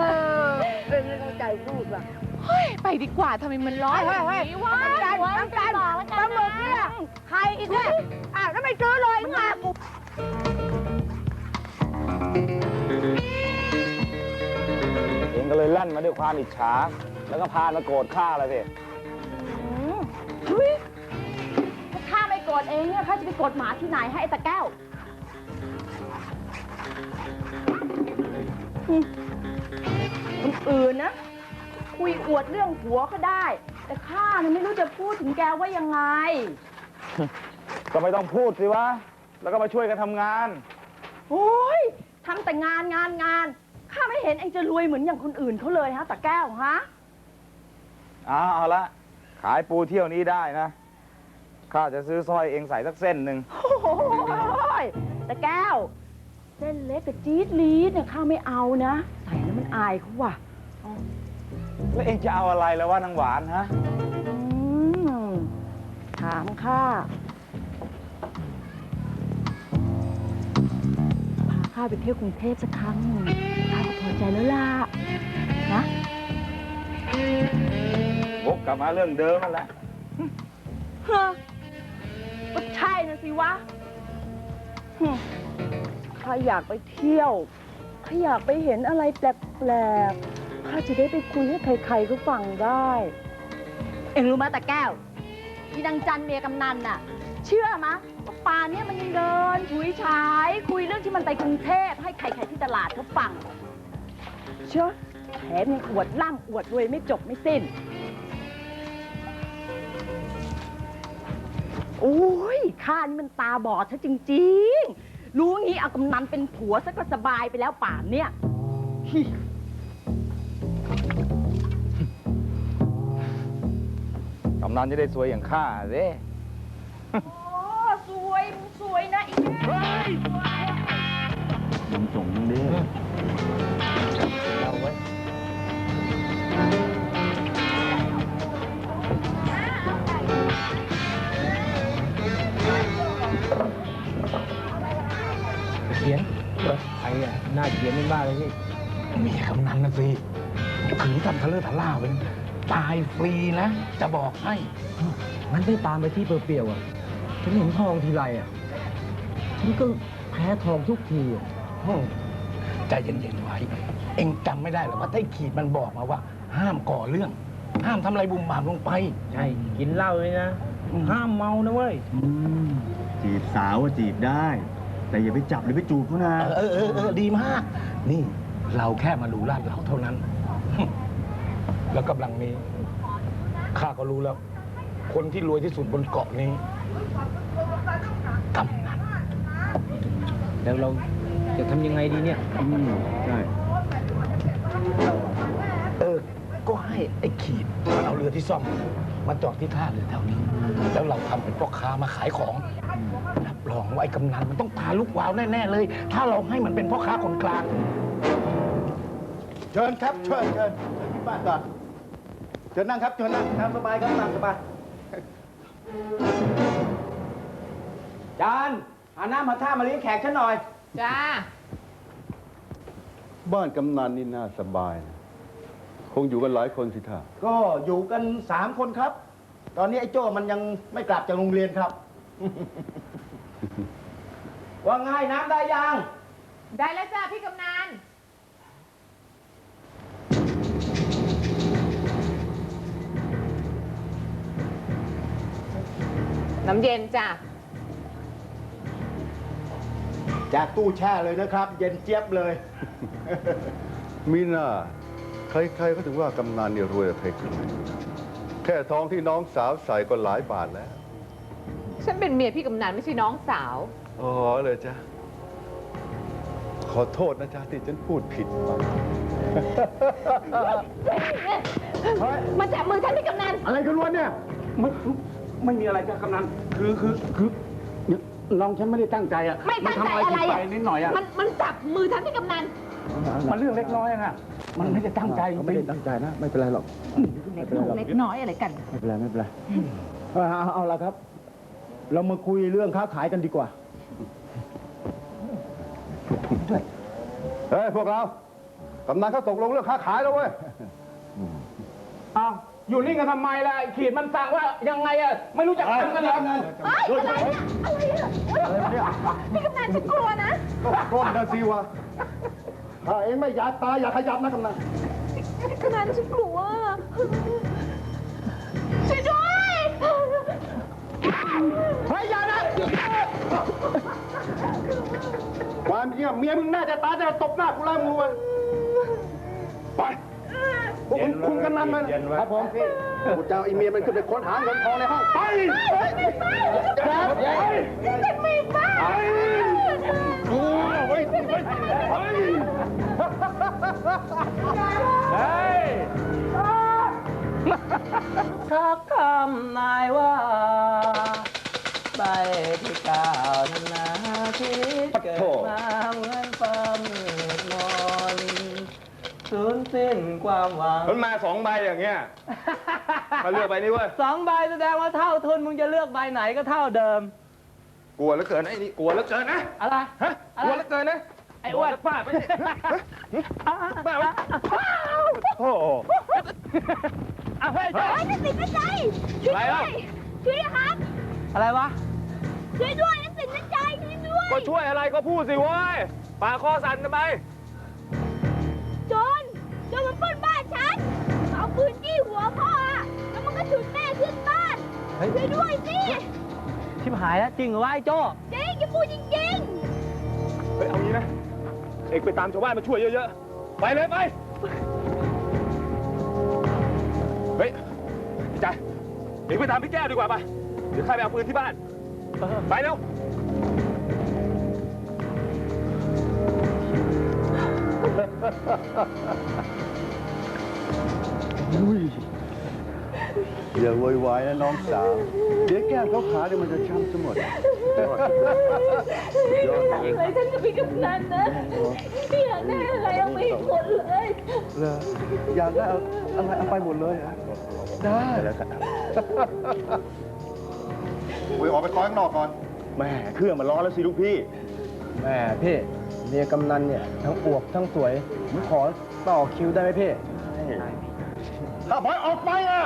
เออเป็นไม่เข้าใจพูดว่ะเฮ้ย ไปดีกว่าทำไมมันร้อนเฮ้ยเฮ้ยอย่างนี้วะน้ำตาลน้ำตาลปลาหมึกเนี่ยใครอีกเนี่ยอะแล้วไม่ซื้อเลยไงกูเองก็เลยลั่นมาด้วยความอิจฉา แล้วก็พามาโกรธข้าเลยสิถ้าข้าไม่โกรธเองเนี่ยข้าจะไปโกรธหมาที่ไหนให้ไอ้ตะแก้ว คนอื่นนะ คุยอวดเรื่องหัวก็ได้ แต่ข้าเนี่ยไม่รู้จะพูดถึงแกว่ายังไง ก็ไม่ต้องพูดสิวะ แล้วก็มาช่วยกันทำงาน โอ้ยทำแต่งานงานงาน ข้าไม่เห็นเองจะรวยเหมือนอย่างคนอื่นเขาเลยฮะตะแก้วฮะเอาเอาละขายปูเที่ยวนี้ได้นะ ข้าจะซื้อสร้อยเองใส่สักเส้นหนึ่งโอ้ยตะแก้ว เส้นเล็กกับจี๊ดลีดเนี่ยข้าไม่เอานะ ใส่แล้วมัน อายเขาว่ะแล้วเองจะเอาอะไรแล้ววะนางหวานฮะ อืมถามข้าพาข้าไปเที่ยวกรุงเทพสักครั้งหนึ่งข้าก็พอใจแล้วล่ะนะ วกกลับมาเรื่องเดิมนั่นแหละ เฮ้อก็ใช่นะสิวะหึข้าอยากไปเที่ยวข้าอยากไปเห็นอะไรแปลกๆข้าจะได้ไปคุยให้ใครๆเขาฟังได้ เอ็งรู้ไหมแต่แก้วที่นางจันเมียกำนันน่ะ เชื่อมะว่าป่านเนี้ยมันยังเดินฉุยฉาย คุยเรื่องที่มันไปกรุงเทพให้ใครๆที่ตลาดเขาฟัง เชื่อแถมยังอวดล่ำอวดรวยไม่จบไม่สิ้น โอ้ยข้านี่มันตาบอดซะจริง ๆ รู้งี้เอากำนันเป็นผัวซะก็สบายไปแล้วป่านเนี่ย กำนันจะได้สวยอย่างข้าเด้โอ้สวยมึงสวยนะอีกแม่สวยมึงส่งมึงดิเอาไว้เขียนไอ้อะหน้าเขียนไม่บ้าเลยพี่เมียกำนันนะสิถือทำทะเลอะทะล่าเป็น ตายฟรีนะ จะบอกให้มันได้ตามไปที่เปรียวๆอะ ฉันเห็นทองทีไรอะ ฉันก็แพ้ทองทุกทีอะฮึ่มใจเย็นๆไว้ เอ็งจำไม่ได้หรอว่าไอ้ขีดมันบอกมาว่า ห้ามก่อเรื่อง ห้ามทำอะไรบุ่มบามลงไป ใช่ กินเหล้าเลยนะ ห้ามเมานะเว้ย จีบสาวว่าจีบได้ แต่อย่าไปจับหรือไปจูบเขานะ เออเออเออดีมาก นี่เราแค่มาดูลาดเราเท่านั้น แล้วกำลังนี้ข้าก็รู้แล้ว คนที่รวยที่สุดบนเกาะนี้กำนันแล้วเราจะทำยังไงดีเนี่ย อืมใช่เออ ก็ให้ไอ้ขีดมันเอาเรือที่ซ่อมมาจอดที่ท่าเรือแถวนี้ แล้วเราทำเป็นพ่อค้ามาขายของรับรองว่าไอ้กำนันมันต้องตาลุกวาวแน่ ๆ เลย ถ้าเราให้มันเป็นพ่อค้าคนกลาง เชิญครับ เชิญเชิญเชิญที่บ้านก่อน เชิญนั่งครับเชิญนั่งตามสบายครับตามสบาย จานหาน้ำมาท่ามาเลี้ยงแขกฉันหน่อย จ้า บ้านกำนันนี่น่าสบายนะคงอยู่กันหลายคนสิท่าก็อยู่กันสามคนครับ ตอนนี้ไอ้โจ้มันยังไม่กลับจากโรงเรียนครับ ว่าง่ายน้ำได้ยัง ได้แล้วจ้าพี่กำนัน น้ำเย็นจ้ะ จากตู้แช่เลยนะครับ เย็นเจี๊ยบเลย มีหน้า ใครๆก็ถึงว่ากำนันเนี่ยรวยกว่าใครๆแค่ทองที่น้องสาวใส่ก็หลายบาทแล้ว ฉันเป็นเมียพี่กำนันไม่ใช่น้องสาว อ๋อเลยจ้ะ ขอโทษนะจ๊ะที่ฉันพูดผิดไป มาจับมือฉันพี่กำนัน อะไรกันวะเนี่ยไม่ ไม่มีอะไรจ้ะกำนันคือคือคือน้องฉันไม่ได้ตั้งใจอะไม่ตั้งใจนทำอะไรผิดไปอะนิดหน่อยอะมันมันจับมือฉันพี่กำนันมันเรื่องเล็กน้อยอะมันไม่ได้ตั้งใจจเขาไม่ริได้งตั้งใจนะ ไม่เป็นไรหรอกเล็กน้อยเล็กน้อยอะไรกัน ไม่เป็นไรไม่เป็นไรเอาเอาเอาละครับ เรามาคุยเรื่องค้าขายกันดีกว่าเฮ้ยพวกเรากำนันเขาตกลงเรื่องค้าขายแล้วเว้ยอ้าว อยู่นี่กันทำไมล่ะไอ้ขีดมันสั่งว่ายังไงอะไม่รู้จักทำกันเหรอเฮ้ยอะไรเนี่ยอะไรเนี่ยพี่กำนันฉันกลัวนะ ก็ปล้นนะสิวะถ้าเองไม่อยากตายอย่าขยับนะกำนันพี่กำนันฉันกลัวช่วยด้วยเฮ้ยอย่านะความจริงอะเมียมึงน่าจะตายจะตบหน้ากูแล้วมึงรู้ไหมไปพวก คุณคุมกันนั่นมันครับผมกูจะเอาไอเมียมันขึ้นไปค้นหาเงินทองในห้องไปฉันไม่บ้าโอ้ยเฮ้ยเฮ้ยเฮ้ยทักคำนายว่าไปที่ก้าวนาชีวิตเกิดมา สูญสิ้นความหวังมันมาสองใบอย่างเงี้ยมาเลือกใบนี้เว้ยสองใบแสดงว่าเท่าทุนมึงจะเลือกใบไหนก็เท่าเดิม กลัวเหลือเกินนะไอ้นี่กลัวเหลือเกินนะอะไรฮะกลัวเหลือเกินนะไอ้อ้วนป้าไปดิป้าไปโอ้โหอะเฮ้ยเฮ้ยนักสินนักใจช่วยด้วยช่วยด้วยครับ อะไรวะช่วยด้วยนักสินนักใจช่วยด้วยก็ช่วยอะไรก็พูดสิเว้ยปากคอสั่นทำไมโจ รโจรมันปล้นบ้านฉันเอาปืนจี้หัวพ่ออะแล้วมันก็ฉุดแม่ขึ้นบ้านเฮ้ย ช่วยด้วยสิชิบหายแล้วจริงเหรอวะไอ้โจ้จริงจะพูดจริงเฮ้ยเอางี้นะ เอกไปตามชาวบ้านมาช่วยเยอะๆ ไปเลยไป เฮ้ยจ่ายเอกไปตามพี่แก้วดีกว่าปะเดี๋ยวใครไปเอาปืนที่บ้าน ไปเร็ว อุ้ยอย่าโวยวายนะน้องสาว เดี๋ยวแก้มเขาขาเดี๋ยวมันจะช้ำทั้งหมดๆเลยฉันกับพี่กำนันนะพี่อยากได้อะไรเอาไปหมดเลยเลยอยากได้อะไรเอาไปหมดเลยเหรอได้แล้วกันอุ้ยออกไปคอยข้างนอกก่อนแม่เครื่องมันร้อนแล้วสิลูกพี่แม่พี่ เมียกำนันเนี่ย ทั้งอวบทั้งสวยผมขอต่อคิวได้ไหมพี่ถ้าบอยออกไปอะ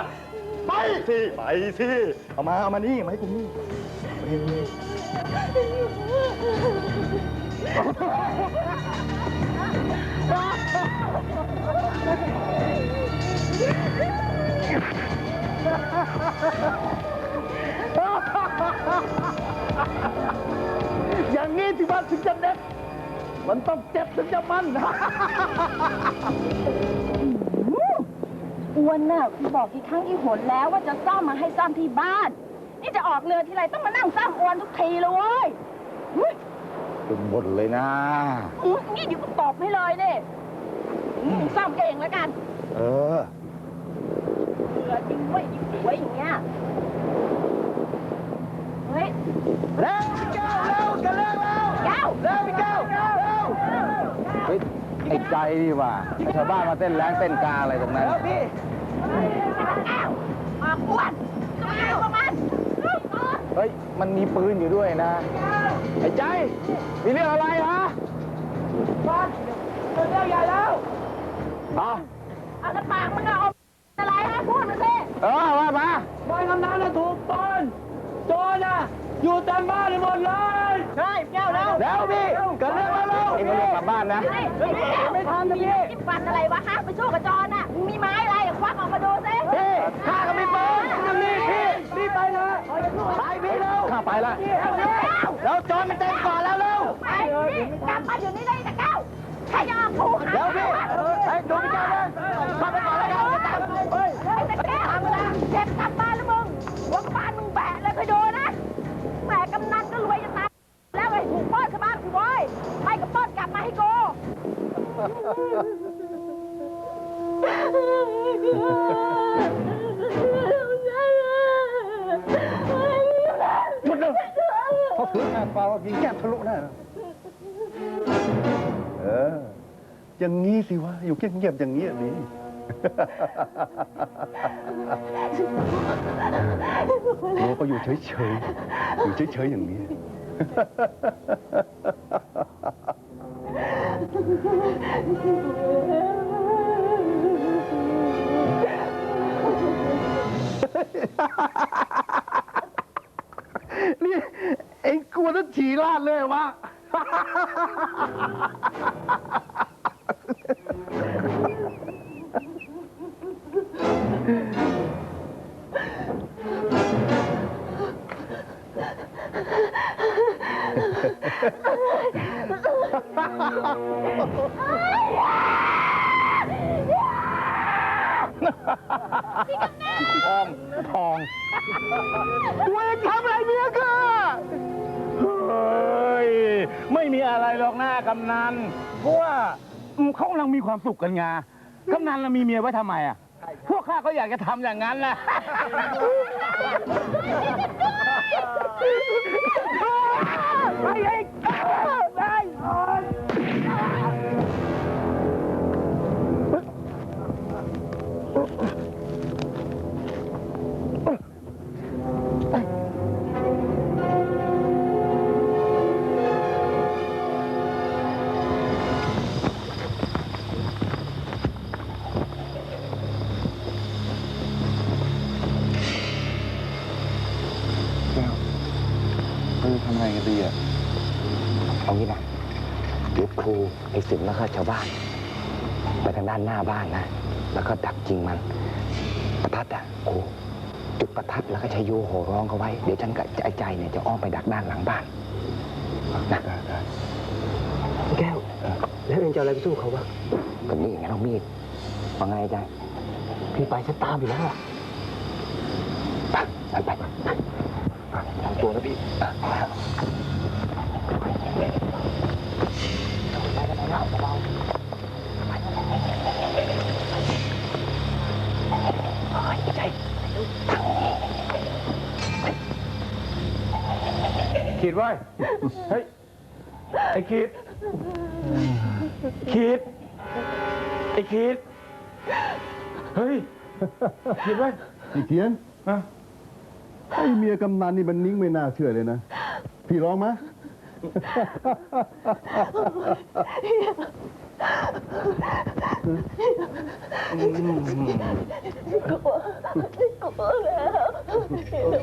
ไปสิ ไปสิ เอามา เอามานี่มาให้กูนี่อย่า นต้องเจ็บถึงจะมัน อ้วนน่ะพี่บอกกี่ครั้งกี่หนแล้วว่าจะซ่อมมาให้ซ่อมที่บ้าน นี่จะออกเรือทีไรต้องมานั่งซ่อมอวนทุกทีเลยเว้ยอุ๊ยเป็นบนเลยนะ อุ๊ยนี่เดี๋ยวก็ตอบให้เลยเนี่ยอืมซ่อมเองแล้วกันเออเรือจริงเว้ยยิ่งสวยอย่างเงี้ย เฮ้ยเร็วเก้าเร็วกันเร็วเร็ว เก้า เร็วพี่เก้าเร็ว เฮ้ย ไอ้ ใจนี่ว่าชาวบ้านมาเต้นแรงเต้นกาอะไรตรงนั้นเร็วพี่เก้าออกอ้วนตัวเก้าประมาณเฮ้ย มันมีปืนอยู่ด้วยนะ ไอ้ใจ มีเรื่องอะไรฮะบ้านเรื่องใหญ่แล้วเอาเอากระปากมึงเอาอะไรฮะพูดมาสิเออว่ามาบอยกำนันน่ะถูกปล้นโจรน่ะอยู่เต็มบ้านไปหมดเลยใช่แก้ นนะเฮ้ยไอ้แก้วไม่ทันนะพี่จิ้มฟันอะไรวะฮะไปสู้กับจอนน่ะมึงมีไม้อะไรควักออกมาดูสิพี่ข้าก็มีปืนจะรีบพี่รีบไปเลยไปพี่เร็วข้าไปละแล้วจอนมันเต็มก่อนแล้วเร็วไปนี่กลับมาอยู่นี่เลยนะแก้วใครจะออกคู่หาเร็วพี่ไอ้ดูพี่แก้วนะข้าไปก่อนแล้วกันจะตามเฮ้ยไอ้ตะแก้วเจ็บกลับบ้านแล้วมึงหัวบ้านมึงแบะเลยเคยดูนะแหมกำนันก็รวยจะ หยุดเลยเขาถือแอบเปล่ายิงแก้มทะลุแน่เออ อย่างงี้สิวะ อยู่เงียบๆอย่างนี้อะดี โอ้ก็อยู่เฉยๆ อยู่เฉยๆอย่างนี้ นี่เอ็งกลัวนั้นฉี่าดเลยวะ ทองทองตัวเองทำอะไรเมียก็เฮ้ย ไม่มีอะไรหรอกหน้ากำนัน เพราะว่าอืมเขากำลังมีความสุขกันไงกำนันเรามีเมียไว้ทำไมอะ พวกข้าก็อยากจะทำอย่างนั้นแหละไปเองได้ ไงกันดีอะเอางี้นะเดี๋ยวครูไอ้สิงแล้วก็ชาวบ้าน ไปทางด้านหน้าบ้านนะ แล้วก็ดักยิงมัน ประทัดอะครูจุดประทัดแล้วก็ใช้โยโห่ร้องเขาไว้ เดี๋ยวฉันกับไอ้ใจเนี่ยจะอ้อมไปดักด้านหลังบ้านนะแก้ว แล้วเองจะอะไรไปสู้เขาวะก็นี่ไงเรามีดว่าไงใจพี่ไปฉันตามอยู่แล้วอะไปไปไปทำ ตัวนะพี่อะใจขีดไว้ เฮ้ย ไอ้ขีด ขีด ไอ้ขีด เฮ้ย ขีดไว้ไอ้เขียนฮะ ไอ้เมียกำนันนี่มันนิ่งไม่น่าเชื่อเลยนะ พี่ร้องไหม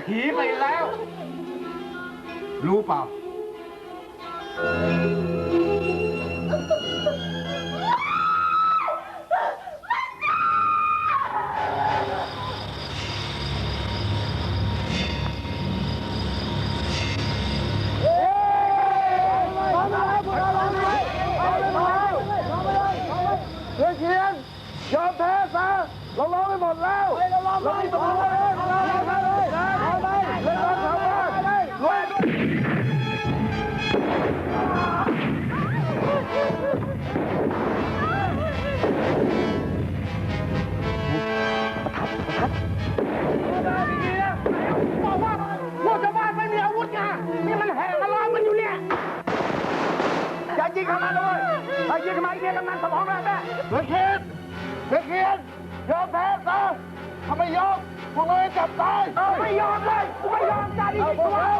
ผีไปแล้ว รู้เปล่า อย่ายิงกำนันด้วยถ้ายิงกำนันเมียกำนันสมองแม่แม่เฮ้ยเขียนเฮ้ยเขียนยอมแพ้ซะถ้าไม่ยอมพวกเราจะจับตายไม่ยอมเลยกูไม่ยอมจ่าดีดีตัวเอา